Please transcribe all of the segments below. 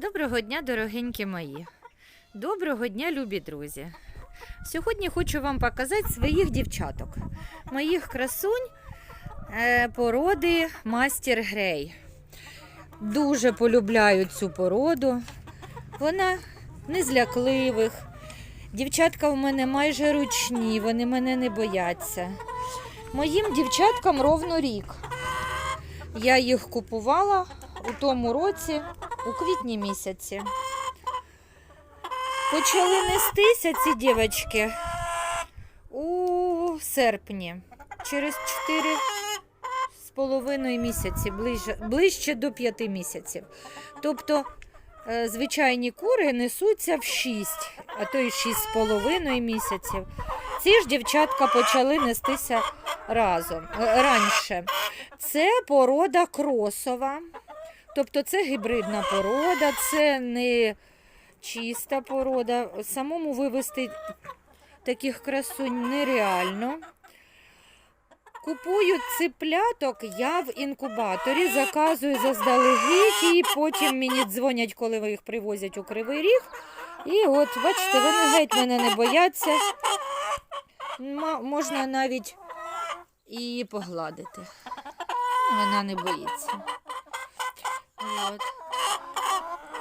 Доброго дня, дорогенькі мої. Доброго дня, любі друзі. Сьогодні хочу вам показати своїх дівчаток, моїх красунь е, породи Мастер Грей. Дуже полюбляю цю породу. Вона не з лякливих. Дівчатка у мене майже ручні, вони мене не бояться. Моїм дівчаткам ровно рік. Я їх купувала у тому році, у квітні місяці. Почали нестися ці дівчатки у серпні, через 4 з половиною місяці, ближче, ближче до 5 місяців. Тобто е, звичайні кури несуться в 6, а то й 6 з половиною місяців. Ці ж дівчатка почали нестися разом е, раніше. Це порода кросова. Тобто це гібридна порода, це не чиста порода. Самому вивести таких красунь нереально. Купую ципляток я в інкубаторі, заказую заздалегідь, і потім мені дзвонять, коли їх привозять у Кривий Ріг. І от, бачите, вони геть мене не бояться. Можна навіть і погладити. Вона не боїться. От.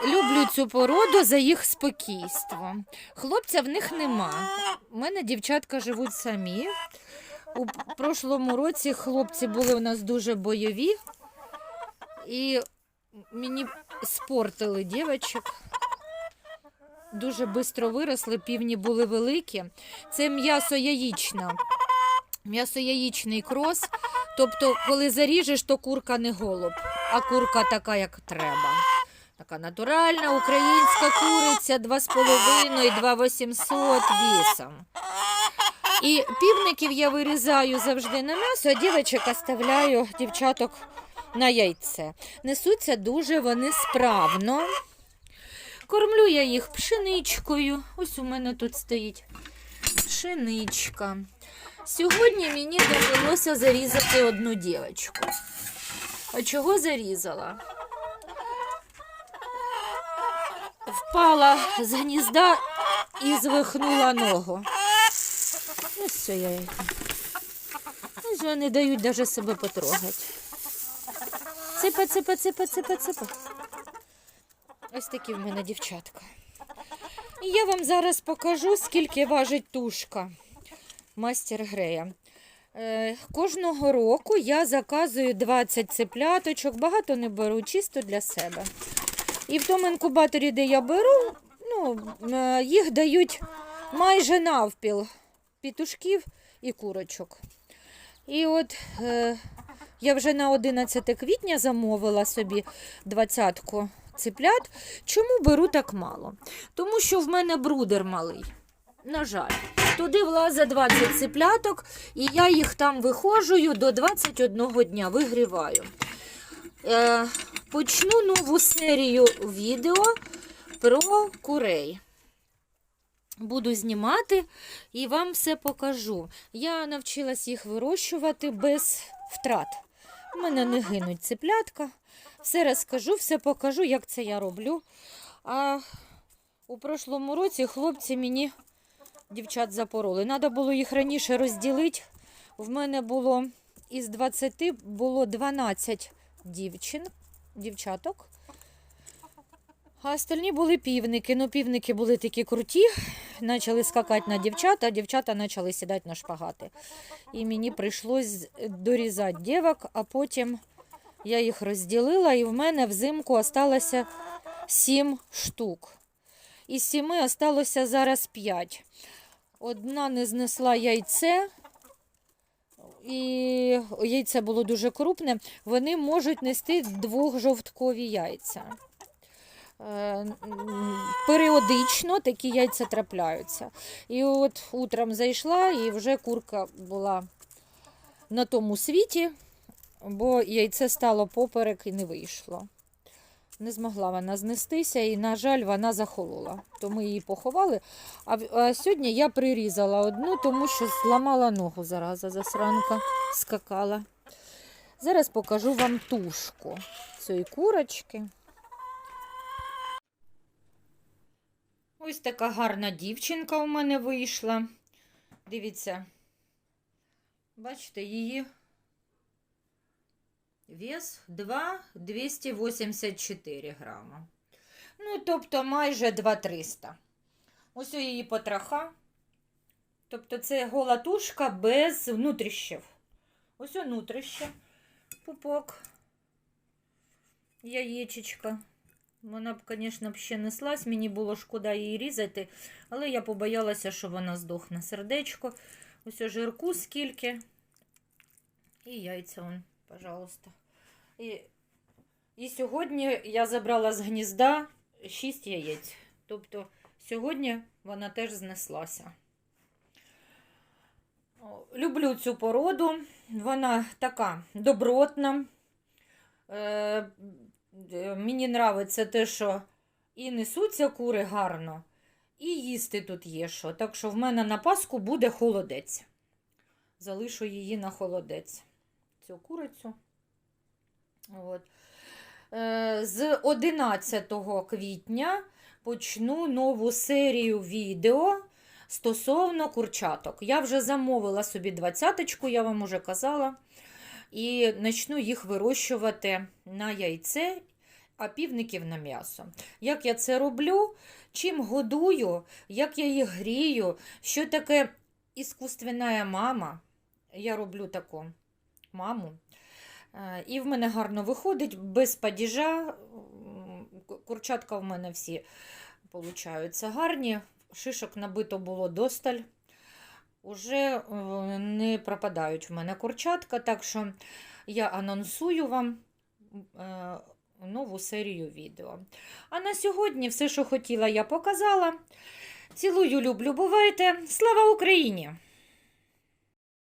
Люблю цю породу за їх спокійство. Хлопця в них нема. У мене дівчатка живуть самі. У прошлому році хлопці були у нас дуже бойові і мені спортили дівчаток. Дуже швидко виросли, півні були великі. Це м'ясо яєчна. М'ясо яєчний крос. Тобто, коли заріжеш, то курка не голуб, а курка така, як треба. Така натуральна українська куриця 2,5, 2,800 вісом. І півників я вирізаю завжди на м'ясо, а дівчаток оставляю дівчаток на яйце. Несуться дуже вони справно. Кормлю я їх пшеничкою. Ось у мене тут стоїть пшеничка. Сьогодні мені довелося зарізати одну дівчинку. А чого зарізала? Впала з гнізда і звихнула ногу. Ось все я їх. Ось же не дають навіть себе потрогати. Ципа, ципа, ципа, ципа, ципа. Ось такі в мене дівчатка. Я вам зараз покажу, скільки важить тушка мастер Грея. Е, кожного року я заказую 20 цепляточок, багато не беру, чисто для себе. І в тому інкубаторі, де я беру, ну, е, їх дають майже навпіл пітушків і курочок. І от е, я вже на 11 квітня замовила собі двадцятку цеплят. Чому беру так мало? Тому що в мене брудер малий. На жаль, туди влазить 20 цепляток, і я їх там вихожую до 21 дня, вигріваю. Е, почну нову серію відео про курей. Буду знімати і вам все покажу. Я навчилась їх вирощувати без втрат. У мене не гинуть цеплятка. Все розкажу, все покажу, як це я роблю. А у прошлому році хлопці мені дівчат запороли. Треба було їх раніше розділити. В мене було із 20 було 12 дівчин, дівчаток. А остальні були півники. Ну, півники були такі круті, почали скакати на дівчат, а дівчата почали сідати на шпагати. І мені прийшлось дорізати дівок, а потім я їх розділила, і в мене взимку залишилося 7 штук. Із сіми залишилося зараз 5. Одна не знесла яйце, і яйце було дуже крупне. Вони можуть нести двохжовткові яйця. Е, Періодично такі яйця трапляються. І от утром зайшла, і вже курка була на тому світі, бо яйце стало поперек і не вийшло. Не змогла вона знестися, і, на жаль, вона захолола. То ми її поховали. А, а сьогодні я прирізала одну, тому що зламала ногу зараза, засранка скакала. Зараз покажу вам тушку цієї курочки. Ось така гарна дівчинка у мене вийшла. Дивіться. Бачите, її вес 2,284 грама. Ну, тобто майже 2,300. Ось у її потроха. Тобто це гола тушка без внутрішнів. Ось внутріще. Пупок. Яєчечка. Вона б, звісно, ще неслась, мені було шкода її різати, але я побоялася, що вона здохне. Сердечко. Ось жирку скільки. І яйця, вон, пожалуйста. І, і сьогодні я забрала з гнізда 6 яєць. Тобто сьогодні вона теж знеслася. Люблю цю породу. Вона така добротна. Е, е, мені подобається те, що і несуться кури гарно, і їсти тут є що. Так що в мене на Пасху буде холодець. Залишу її на холодець. Цю курицю. От. Е, З 11 квітня почну нову серію відео стосовно курчаток. Я вже замовила собі двадцяточку, я вам уже казала. І почну їх вирощувати на яйце, а півників на м'ясо. Як я це роблю, чим годую, як я їх грію, що таке іскусственна мама. Я роблю таку маму. Е, І в мене гарно виходить, без падіжа. Курчатка в мене всі получаються гарні. Шишок набито було досталь. Уже е, не пропадають в мене курчатка, так що я анонсую вам е, нову серію відео. А на сьогодні все, що хотіла, я показала. Цілую, люблю, бувайте! Слава Україні!